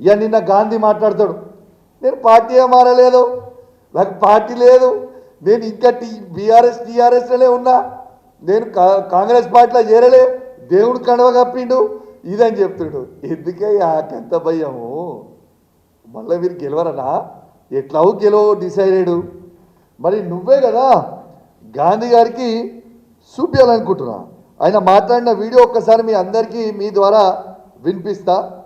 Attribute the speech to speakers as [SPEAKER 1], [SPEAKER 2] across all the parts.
[SPEAKER 1] ఇక నిన్న గాంధీ మాట్లాడతాడు. నేను పార్టీ మారలేదు. నాకు పార్టీ లేదు. నేను ఇంకా టీ బీఆర్ఎస్ టీఆర్ఎస్లోనే ఉన్నా. నేను కా- కాంగ్రెస్ పార్టీలో చేరలే. దేవుడు కడవ కప్పిండు. ఇదని చెప్తుండు. ఎందుకే ఎంత భయము? మళ్ళీ మీరు గెలవరనా? ఎట్లావు గెలవ డిసైడెడ్ మరి నువ్వే కదా గాంధీ గారికి చూపించాలనుకుంటున్నా ఆయన మాట్లాడిన వీడియో ఒక్కసారి మీ అందరికీ మీ ద్వారా వినిపిస్తా.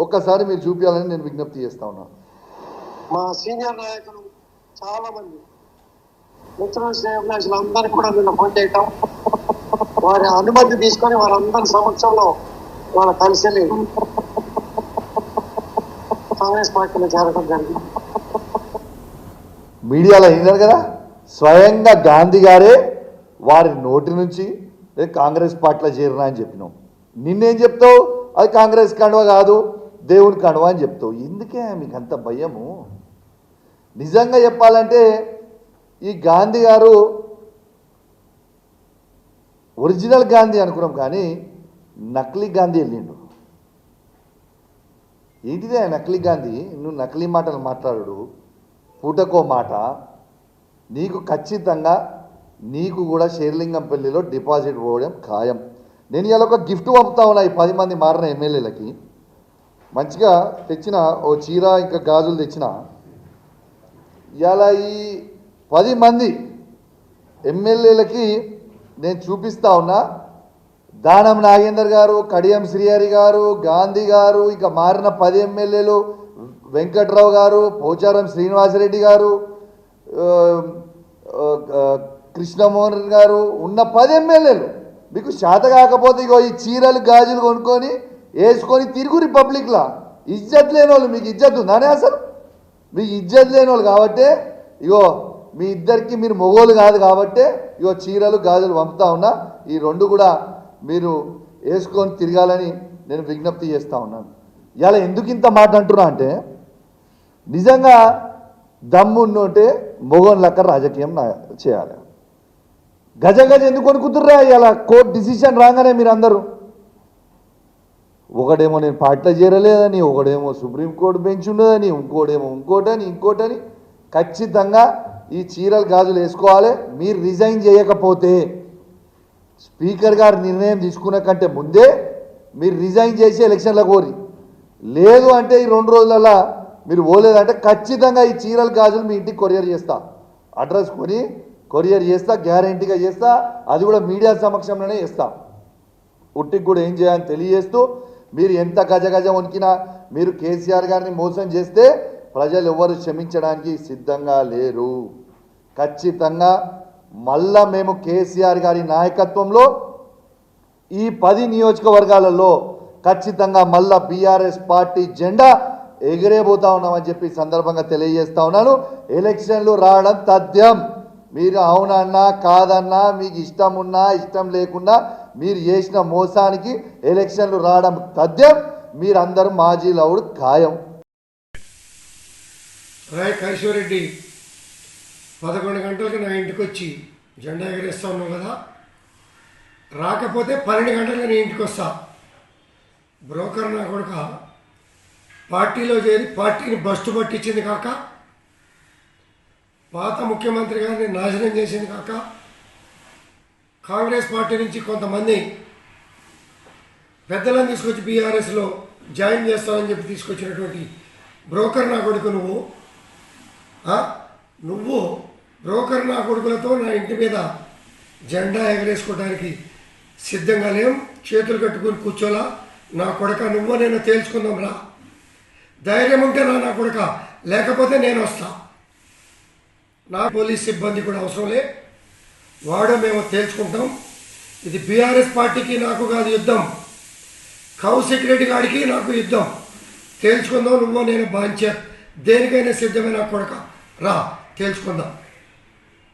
[SPEAKER 1] ఒక్కసారి మీరు చూపించాలని నేను విజ్ఞప్తి చేస్తా ఉన్నా.
[SPEAKER 2] మా సీనియర్ నాయకులు చాలా మంది మిత్రులు అందరికీ కూడా నిన్న ఫోన్ చేయటం. వారి అనుమతి తీసుకొని వారందరి సమక్షంలో వాళ్ళ కలిసి కాంగ్రెస్ పార్టీలో చేరడం జరిగింది.
[SPEAKER 1] మీడియాలో అయినారు కదా? స్వయంగా గాంధీ గారే వారి నోటి నుంచి "నేను కాంగ్రెస్ పార్టీలో చేరినా అని చెప్పినాం. నిన్నేం చెప్తావు? అది కాంగ్రెస్ కండువ కాదు. దేవునికి కండువ అని చెప్తావు. ఎందుకే మీకు అంత భయము. నిజంగా చెప్పాలంటే ఈ గాంధీ గారు ఒరిజినల్ గాంధీ అనుకున్నాం కానీ నకిలీ గాంధీ వెళ్ళిండు. ఏంటిదే నకిలీ గాంధీ? నువ్వు నకిలీ మాటలు మాట్లాడు పూటకో మాట. నీకు ఖచ్చితంగా నీకు కూడా షేర్లింగంపల్లిలో డిపాజిట్ పోవడం ఖాయం. నేను ఇలా ఒక గిఫ్ట్ పంపుతా ఉన్నా ఈ పది మంది మారిన ఎమ్మెల్యేలకి. మంచిగా తెచ్చిన ఓ చీర ఇంకా గాజులు తెచ్చిన. ఇలా ఈ పది మంది ఎమ్మెల్యేలకి నేను చూపిస్తా ఉన్నా. దానం నాగేందర్ గారు కడియం శ్రీహరి గారు గాంధీ గారు ఇక మారిన పది ఎమ్మెల్యేలు వెంకట్రావు గారు పోచారం శ్రీనివాసరెడ్డి గారు కృష్ణమోహన్ గారు ఉన్న పది ఎమ్మెల్యేలు. మీకు శాత కాకపోతే ఇగో ఈ చీరలు గాజులు కొనుక్కొని వేసుకొని తిరుగు రిపబ్లిక్లా ఇజ్జత్ లేని వాళ్ళు మీకు ఇజ్జత్ ఉందానే అసలు? మీకు ఇజ్జత్ లేని వాళ్ళు కాబట్టే ఇగో మీ ఇద్దరికి మీరు మొగోలు కాదు కాబట్టే ఇగో చీరలు గాజులు పంపుతా ఉన్నా. ఈ రెండు కూడా మీరు వేసుకొని తిరగాలని నేను విజ్ఞప్తి చేస్తూ ఉన్నాను. ఇలా ఎందుకు ఇంత మాట అంటున్నా అంటే నిజంగా దమ్మున్నోటే మొగోన్ లెక్క రాజకీయం నా- చేయాలి. గజ గజ ఎందుకు కొనుక్కుతుర్రా ఇలా కోర్టు డిసిషన్ రాగానే మీరు అందరూ ఒకడేమో నేను పార్టీలో చేరలేదని ఒకడేమో సుప్రీంకోర్టు బెంచ్ ఉన్నదని ఇంకోటేమో ఇంకోటని ఇంకోటని ఖచ్చితంగా ఈ చీరలు గాజులు వేసుకోవాలి. మీరు రిజైన్ చేయకపోతే స్పీకర్ గారు నిర్ణయం తీసుకున్న కంటే ముందే మీరు రిజైన్ చేసి ఎలక్షన్లో కోరి లేదు అంటే ఈ రెండు రోజులలో మీరు పోలేదంటే ఖచ్చితంగా ఈ చీరలు గాజులు మీ ఇంటికి కొరియర్ చేస్తా. అడ్రస్ కొని కొరియర్ చేస్తా గ్యారంటీగా చేస్తా అది కూడా మీడియా సమక్షంలోనే చేస్తా. ఉట్టికి కూడా ఏం చేయాలని తెలియజేస్తూ మీరు ఎంత గజ గజ వణికినా మీరు కేసీఆర్ గారిని మోసం చేస్తే ప్రజలు ఎవరు క్షమించడానికి సిద్ధంగా లేరు. ఖచ్చితంగా మళ్ళా మేము కేసీఆర్ గారి నాయకత్వంలో ఈ పది నియోజకవర్గాలలో ఖచ్చితంగా మళ్ళా బీఆర్ఎస్ పార్టీ జెండా ఎగిరేబోతా ఉన్నామని చెప్పి సందర్భంగా తెలియజేస్తా ఉన్నాను. ఎలక్షన్లు రావడం తథ్యం. మీరు అవునన్నా కాదన్నా మీకు ఇష్టం ఉన్నా ఇష్టం లేకుండా మీరు చేసిన మోసానికి ఎలక్షన్లు రావడం తథ్యం మీరందరూ మాజీ లవుడు ఖాయం.
[SPEAKER 3] రాయ్ కైశ్వరెడ్డి పదకొండు గంటలకు నా ఇంటికి వచ్చి జెండా ఎగరేస్తా ఉన్నావు కదా? రాకపోతే పన్నెండు గంటలకు నీ ఇంటికి వస్తా బ్రోకర్ నా కొడుక పార్టీలో చేరి పార్టీని బస్టు పట్టించింది కాక పాత ముఖ్యమంత్రి గారిని నాశనం చేసింది కాక కాంగ్రెస్ పార్టీ నుంచి కొంతమంది పెద్దలను తీసుకొచ్చి బీఆర్ఎస్లో జాయిన్ చేస్తానని చెప్పి తీసుకొచ్చినటువంటి బ్రోకర్ నా కొడుకు నువ్వు. నువ్వు బ్రోకర్ నా కొడుకులతో నా ఇంటి మీద జెండా ఎగరేసుకోవడానికి సిద్ధంగా లేం చేతులు కట్టుకుని కూర్చోలా. నా కొడక నువ్వు నేను తేల్చుకుందాం రా. ధైర్యం ఉంటే నా నా కొడక. లేకపోతే నేను వస్తాను నా పోలీస్ సిబ్బంది కూడా అవసరం లే వాడో మేము తేల్చుకుంటాం. ఇది బీఆర్ఎస్ పార్టీకి నాకు కాదు యుద్ధం. కౌశిక్ రెడ్డి గారికి నాకు యుద్ధం. తేల్చుకుందాం నువ్వు నేను బాంచే. దేనికైనా సిద్ధమైన కొడక. రా తేల్చుకుందాం.